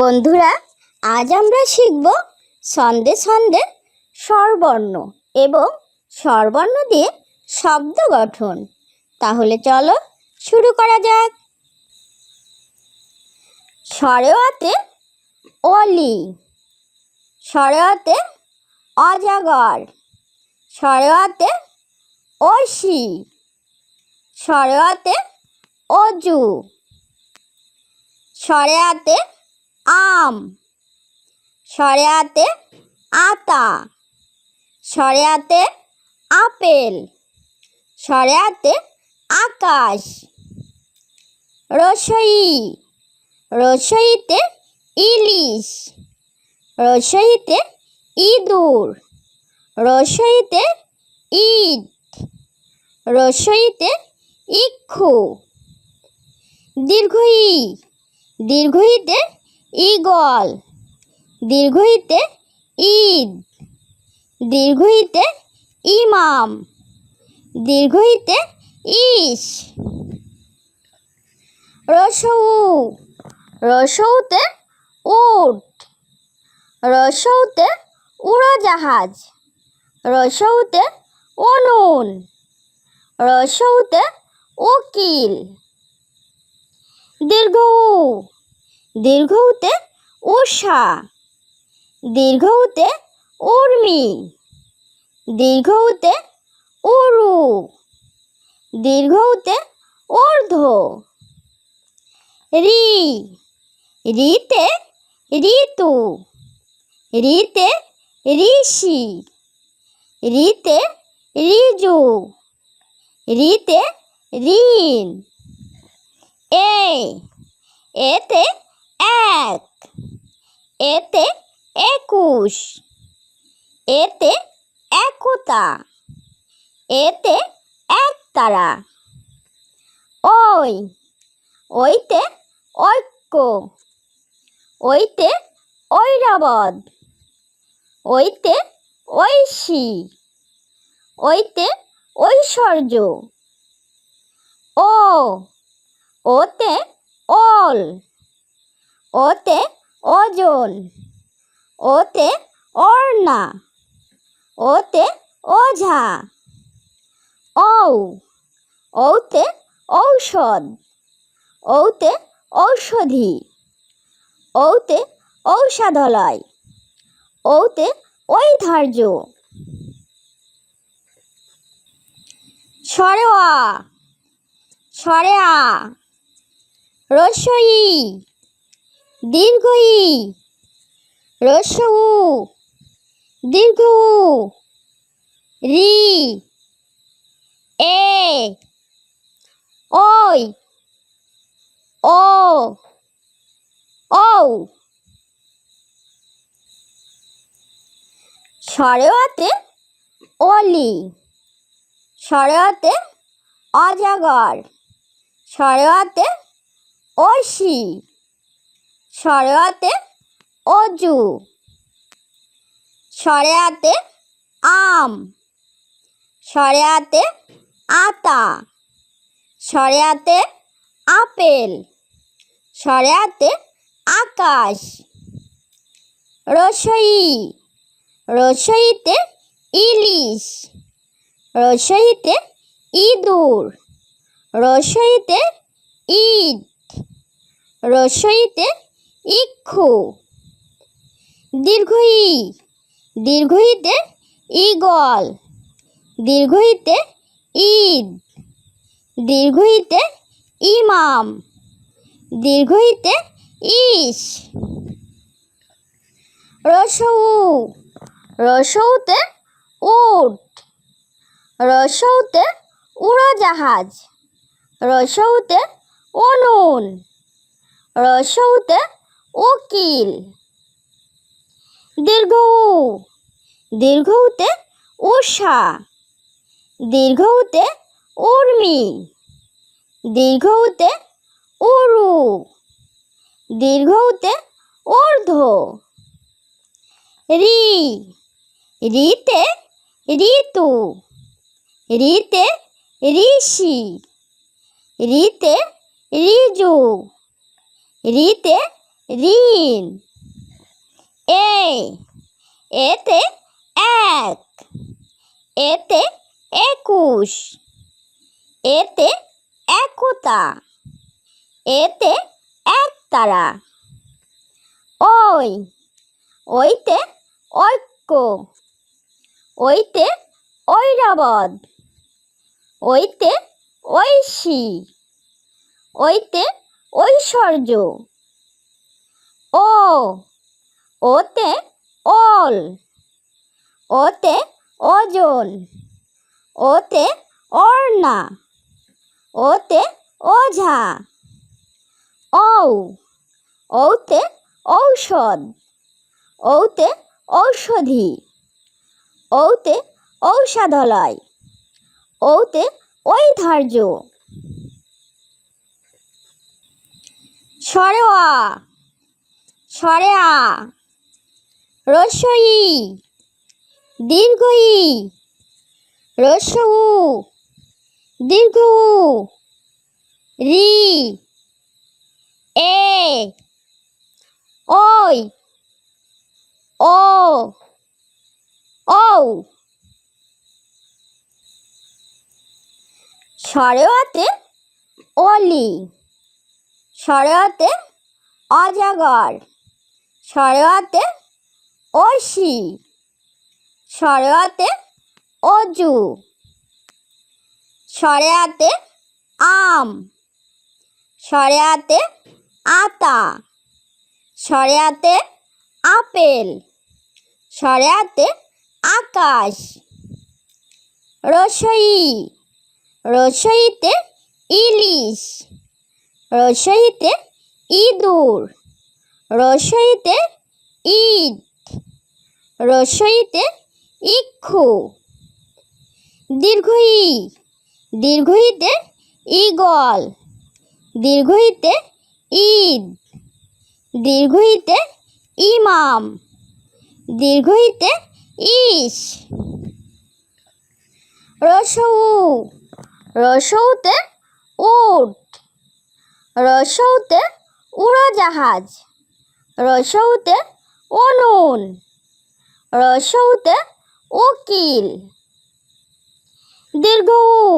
বন্ধুরা, আজ আমরা শিখব ছন্দে ছন্দে স্বরবর্ণ এবং স্বরবর্ণ দিয়ে শব্দ গঠন। তাহলে চলো শুরু করা যাক। সরেওয়াতে অলি সরেওয়াতে অজাগর সরেওয়াতে ঐশী সরেওয়াতে অজু সরেয়াতে আম সরেয়াতে আতা সরেয়াতে আপেল সরেয়াতে আকাশ, রসই, রসইতে ইলিশ, রসইতে ইঁদুর, রসইতে ইট, রসইতে ইক্ষু, দীর্ঘই, দীর্ঘইতে ঈগল। দীর্ঘইতে ঈদ। দীর্ঘইতে ইমাম দীর্ঘইতে ইস রসৌ রসৌতে উট। রসৌতে উড়োজাহাজ। রসৌতে উনুন। রসৌতে উকিল। দীর্ঘ উ দীর্ঘউতে উষা দীর্ঘউতে উর্মি দীর্ঘউতে উরু দীর্ঘউতে ঊর্ধ্ব রি, রিতে ঋতু, রিতে ঋষি, রিতে রিজু রিতে ঋণ। এ, এতে এক, এতে একুশ, এতে একতা, এতে একতারা, ওই, ওইতে ঐক্য, ওইতে ঐরাবদ, ওইতে ঐশী, ওইতে ঐশ্বর্য, ও, ওতে ওল ওতে ওজন, ওতে ওড়না, ওতে ওঝা ঔ ঔতে ঔষধ ঔতে ঔষধি ঔতে ঔষধালয় ঔতে ঐধার্য সরেওয়া সরেয়া রসই দীর্ঘই রসউ দীর্ঘ উ, রি এ ওই ও ঔ। সরেওয়াতে অলি সরেওয়াতে অজাগর সরেওয়াতে ঐশী। সরেওয়াতে অজু সরেয়াতে আম সরেয়াতে আতা সরেয়াতে আপেল সরেয়াতে আকাশ, রসই, রসইতে ইলিশ, রসইতে ইঁদুর, রসইতে ইট, রসইতে ইক্ষু। দীর্ঘই, দীর্ঘইতে ঈগল, দীর্ঘইতে ঈদ, দীর্ঘইতে ইমাম, দীর্ঘইতে ইস রসৌ, রসৌতে উট, রসৌতে উড়োজাহাজ, রসৌতে উনুন, রসৌতে উকিল। দীর্ঘ উ। দীর্ঘউতে উষা দীর্ঘউতে উর্মি। দীর্ঘউতে উরু। দীর্ঘউতে অর্ধ রি। রিতে ঋতু। রিতে ঋষি। রিতে রিজু রিতে ঋণ। এ এতে এক, এতে একুশ, এতে একতা, এতে একতারা। ওই, ওইতে ঐক্য, ওইতে ঐরাবত ওইতে ঐশী, ওইতে ঐশ্বর্য। ও, ওতে ওল, ওতে ওজন ওতে অর্ণা ওতে ওঝা ঔ ঔতে ঔষধ ঔতে ঔষধি ঔতে ঔষধালয় ঔতে ঐধার্য সরেয়া। রসই দীর্ঘই রসউ দীর্ঘ উ, রি এ ওই ও ঔ। সরেওয়াতে অলি সরেওয়াতে অজাগর। সরেওয়াতে ঐশী সরেওয়াতে অজু, সরেয়াতে আম, সরেয়াতে আতা, সরেয়াতে আপেল, সরেয়াতে আকাশ, রসই, রসইতে ইলিশ, রসইতে ইঁদুর। রসইতে ইট রসইতে ইক্ষু, দীর্ঘই, দীর্ঘইতে ইগল দীর্ঘইতে ঈদ, দীর্ঘইতে ইমাম, দীর্ঘইতে ইস। রসৌ, রসৌতে উট, রসৌতে উড়োজাহাজ। রসৌতে অনুন রসৌতে উকিল। দীর্ঘ উ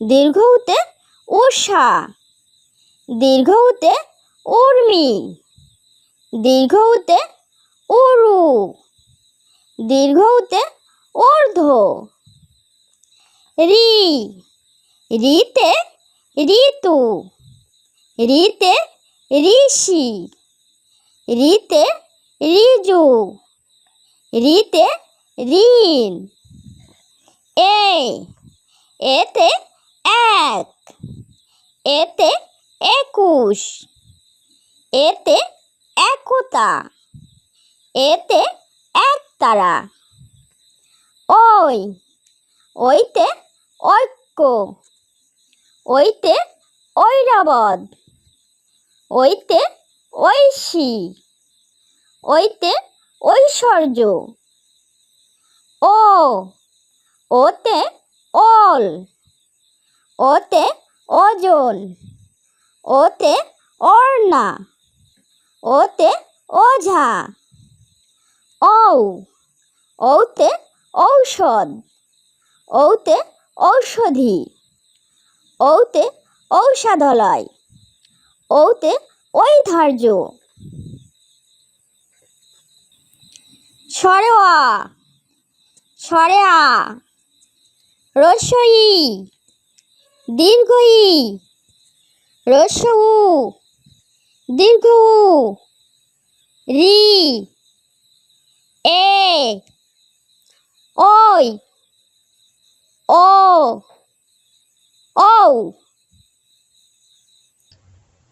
দীর্ঘউতে উষা দীর্ঘউতে উর্মি। দীর্ঘউতে উরু। দীর্ঘউতে ঊর্ধ্ব। রি। রিতে ঋতু। রিতে ঋষি। রিতে ঋজু রিতে ঋণ এ এতে এক, এতে একুশ, এতে একতা, এতে একতারা, ওই, ওইতে ঐক্য, ওইতে ঐরাবত ওইতে ঐশী, ওইতে ঐশ্বর্য, ও, ওতে ওল ওতে ওজন ওতে অর্ণা, ওতে ওঝা, ঔ, ঔতে ঔষধ, ঔতে ঔষধি, ঔতে ঔষধালয়, ঔতে ঐধার্য সরেওয়া সরেয়া রসই দীর্ঘই রসউ দীর্ঘ রি। এ। ওই ও। ঔ।